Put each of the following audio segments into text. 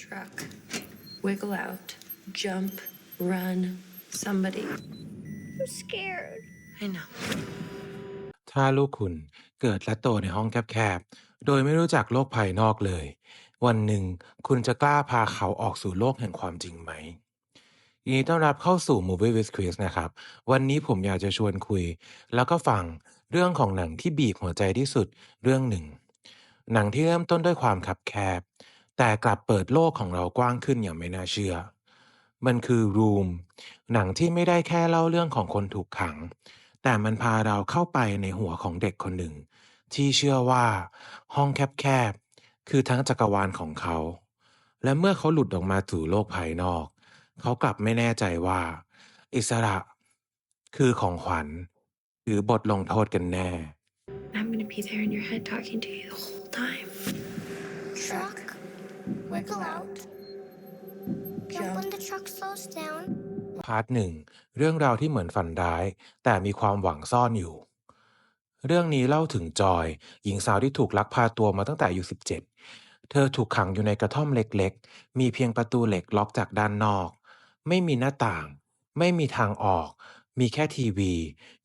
Truck. Wiggle out. Jump. Run. Somebody. I'm scared. I know. ถ้าลูกคุณเกิดและโตในห้องแคบๆ โดยไม่รู้จักโลกภายนอกเลย วันหนึ่งคุณจะกล้าพาเขาออกสู่โลกแห่งความจริงไหมยินดีต้อนรับเข้าสู่ Movie with Chris นะครับ วันนี้ผมอยากจะชวนคุย แล้วก็ฟังเรื่องของหนังที่บีบหัวใจที่สุดเรื่องหนึ่ง หนังที่เริ่มต้นด้วยความคับแคบ แต่กลับเปิดโลกของเรากว้างขึ้นอย่างไม่น่าเชื่อ มันคือ Room หนังที่ไม่ได้แค่เล่าเรื่องของคนถูกขัง แต่มันพาเราเข้าไปในหัวของเด็กคนหนึ่ง ที่เชื่อว่าห้องแคบๆ คือทั้งจักรวาลของเขา และเมื่อเขาหลุดออกมาสู่โลกภายนอก เขากลับไม่แน่ใจว่า อิสระคือของขวัญหรือบทลงโทษกันแน่ I'm gonna be there in your head talking to you the whole time. Truck. Wiggle out. Jump when the truck slows down. พาร์ทหนึ่งเรื่องราวที่เหมือนฝันร้าย แต่มีความหวังซ่อนอยู่ เรื่องนี้เล่าถึงจอย หญิงสาวที่ถูกลักพาตัวมาตั้งแต่อายุ17 เธอถูกขังอยู่ในกระท่อมเล็กๆ มีเพียงประตูเหล็กล็อกจากด้านนอก ไม่มีหน้าต่าง ไม่มีทางออก มีแค่ทีวี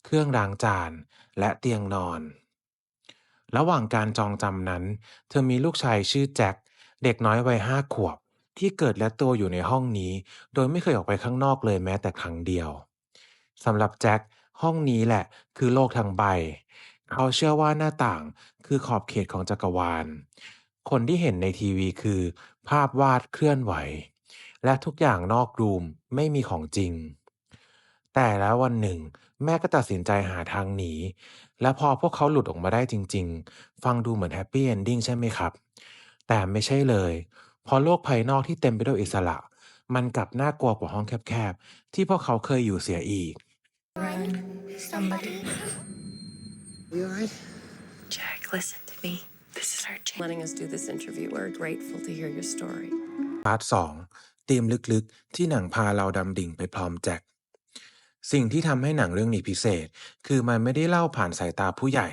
เครื่องล้างจาน และเตียงนอน ระหว่างการจองจำนั้น เธอมีลูกชายชื่อแจ็ค เด็กน้อยวัยห้าขวบ ที่เกิดและโตอยู่ในห้องนี้ โดยไม่เคยออกไปข้างนอกเลยแม้แต่ครั้งเดียวสำหรับแจ็คห้องนี้แหละ คือโลกทั้งใบ เขาเชื่อว่าหน้าต่างคือขอบเขตของจักรวาล คนที่เห็นในทีวีคือ ภาพวาดเคลื่อนไหว และทุกอย่างนอกรูมไม่มีของจริง แต่แล้ววันหนึ่ง แม่ก็ตัดสินใจหาทางหนี และพอพวกเขาหลุดออกมาได้จริง ๆ ฟังดูเหมือนแฮปปี้เอนดิ้งใช่ไหมครับ แต่ไม่ใช่เลย เพราะโลกภายนอกที่เต็มไปด้วยอิสระ มันกลับน่ากลัวกว่าห้องแคบๆ ที่พวกเขาเคยอยู่เสียอีก Run. Somebody. You alright? Jack, listen to me. This is our chance. Letting us do this interview. We're grateful to hear your story. พาร์ทสองธีมลึกๆ ที่หนังพาเราดำดิ่งไปพร้อมแจ็ค สิ่งที่ทำให้หนังเรื่องนี้พิเศษ คือมันไม่ได้เล่าผ่านสายตาผู้ใหญ่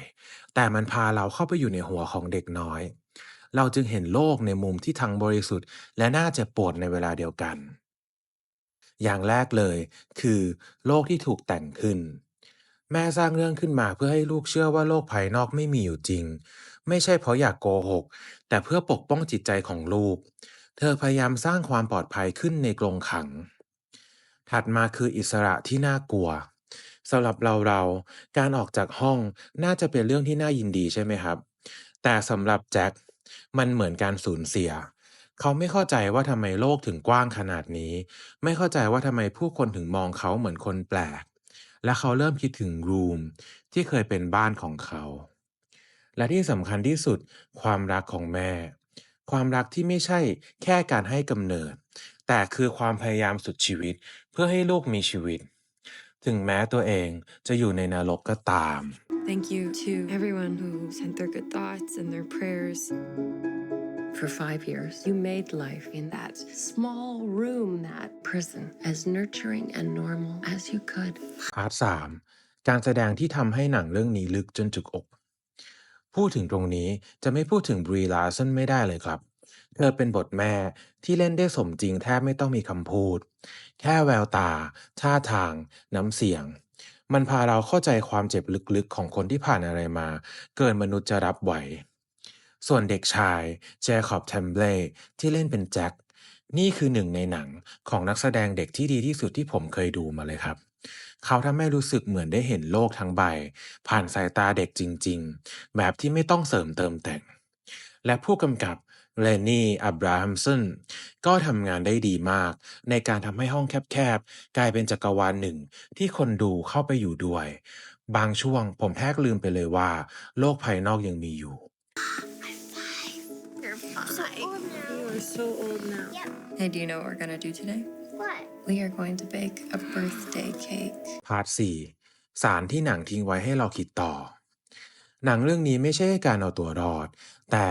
แต่มันพาเราเข้าไปอยู่ในหัวของเด็กน้อย เราจึงเห็นโลกในมุมที่ทั้งบริสุทธิ์ และน่าจ็บปวดในเวลาเดียวกัน อย่างแรกเลย คือ โลกที่ถูกแต่งขึ้น แม่สร้างเรื่องขึ้นมาเพื่อให้ลูกเชื่อว่าโลกภายนอกไม่มีอยู่จริง ไม่ใช่เพราะอยากโกหก แต่เพื่อปกป้องจิตใจของลูก เธอพยายามสร้างความปลอดภัยขึ้นในกรงขัง ถัดมาคืออิสระที่น่ากลัวสำหรับเราเราๆการออกจากห้องน่าจะเป็นเรื่องที่น่ายินดีใช่ไหมครับ แต่สำหรับแจ็ค มันเหมือนการสูญเสีย เขาไม่เข้าใจว่าทำไมโลกถึงกว้างขนาดนี้ ไม่เข้าใจว่าทำไมผู้คนถึงมองเขาเหมือนคนแปลก และเขาเริ่มคิดถึงรูมที่เคยเป็นบ้านของเขา และที่สำคัญที่สุด ความรักของแม่ ความรักที่ไม่ใช่แค่การให้กำเนิด แต่คือความพยายามสุดชีวิตเพื่อให้ลูกมีชีวิต ถึงแม้ตัวเองจะอยู่ในนรกก็ตาม Thank you to everyone who sent their good thoughts and their prayers. For five years, you made life in that small room, that prison, as nurturing and normal as you could. พาร์ทสามการแสดงที่ทำให้หนังเรื่องนี้ลึกจนจุกอก พูดถึงตรงนี้จะไม่พูดถึงบรีลาสันไม่ได้เลยครับ เธอเป็นบทแม่ที่เล่นได้สมจริงแทบไม่ต้องมีคำพูด แค่แววตา ท่าทาง น้ำเสียง มันพาเราเข้าใจความเจ็บลึกๆ ของคนที่ผ่านอะไรมา เกินมนุษย์จะรับไหว ส่วนเด็กชายแจคอบแทมเบลที่เล่นเป็นแจ็คนี่คือหนึ่งในหนังของนักแสดงเด็กที่ดีที่สุดที่ผมเคยดูมาเลยครับ เขาทำให้รู้สึกเหมือนได้เห็นโลกทั้งใบ ผ่านสายตาเด็กจริง ๆ แบบที่ไม่ต้องเสริมเติมแต่ง และผู้กำกับ เลนนี่อับราฮัมสันก็ทำงานได้ดีมาก ในการทำให้ห้องแคบๆ กลายเป็นจักรวาลหนึ่ง ที่คนดูเข้าไปอยู่ด้วย บางช่วงผมแทบลืมไปเลยว่า โลกภายนอกยังมีอยู่ You're So old now. You are so old now. Yep. Hey, do you know what we're gonna do today? What? We are going to bake a birthday cake. พาร์ทสี่สารที่หนังทิ้งไว้ให้เราคิดต่อ หนังเรื่องนี้ไม่ใช่การเอาตัวรอด แต่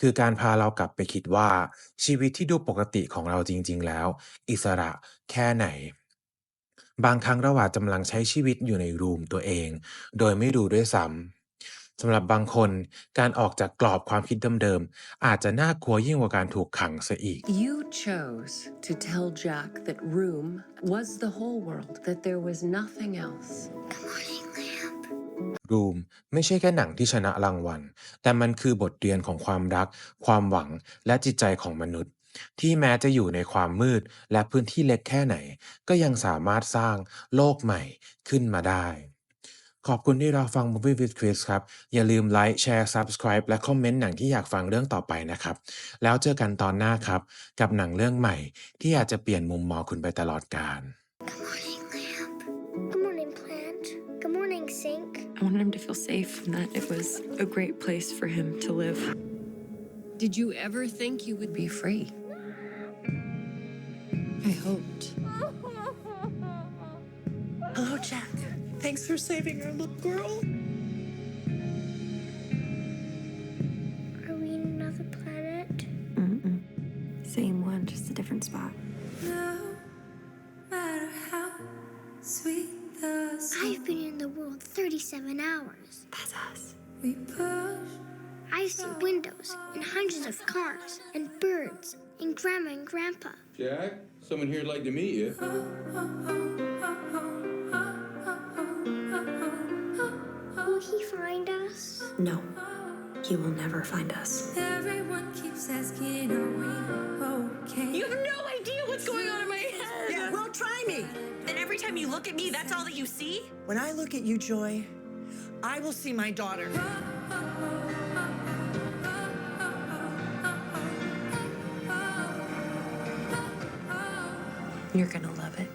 คือการพาเรากลับไปคิดว่า ชีวิตที่ดูปกติของเราจริง ๆ แล้ว อิสระแค่ไหน บางครั้งเราอาจกำลังใช้ชีวิตอยู่ในรูมตัวเอง โดยไม่รู้ด้วยซ้ำสำหรับบางคนการออกจากกรอบความคิดเดิมๆอาจจะน่ากลัวยิ่งกว่าการถูกขังเสียอีก You chose to tell Jack that room was the whole world, that there was nothing else. Good morning, lamp. รูมไม่ใช่แค่หนังที่ชนะรางวัล แต่มันคือบทเรียนของความรัก ความหวัง และจิตใจของมนุษย์ ที่แม้จะอยู่ในความมืด และพื้นที่เล็กแค่ไหน ก็ยังสามารถสร้างโลกใหม่ขึ้นมาได้ ขอบคุณที่เราฟัง Movie with Chris ครับ อย่าลืมไลค์แชร์ Subscribe และคอมเมนต์หนังที่อยากฟังเรื่องต่อไปนะครับ แล้วเจอกันตอนหน้าครับ กับหนังเรื่องใหม่ที่อาจจะเปลี่ยนมุมมองคุณไปตลอดกาล I wanted him to feel safe and that it was a great place for him to live. Did you ever think you would be free? I hoped. Hello, Jack. Thanks for saving our little girl. Are we in another planet? Mm-mm. Same one, just a different spot. 37 hours. That's us. we push, I've seen windows and hundreds of cars and birds and grandma and grandpa. Jack, someone here would like to meet you. Will he find us? No, he will never find us. everyone keeps asking, are we okay? You have no idea what's going on in my head. Yeah, well, try me. Every time you look at me, that's all that you see? When I look at you, Joy, I will see my daughter. You're gonna love it.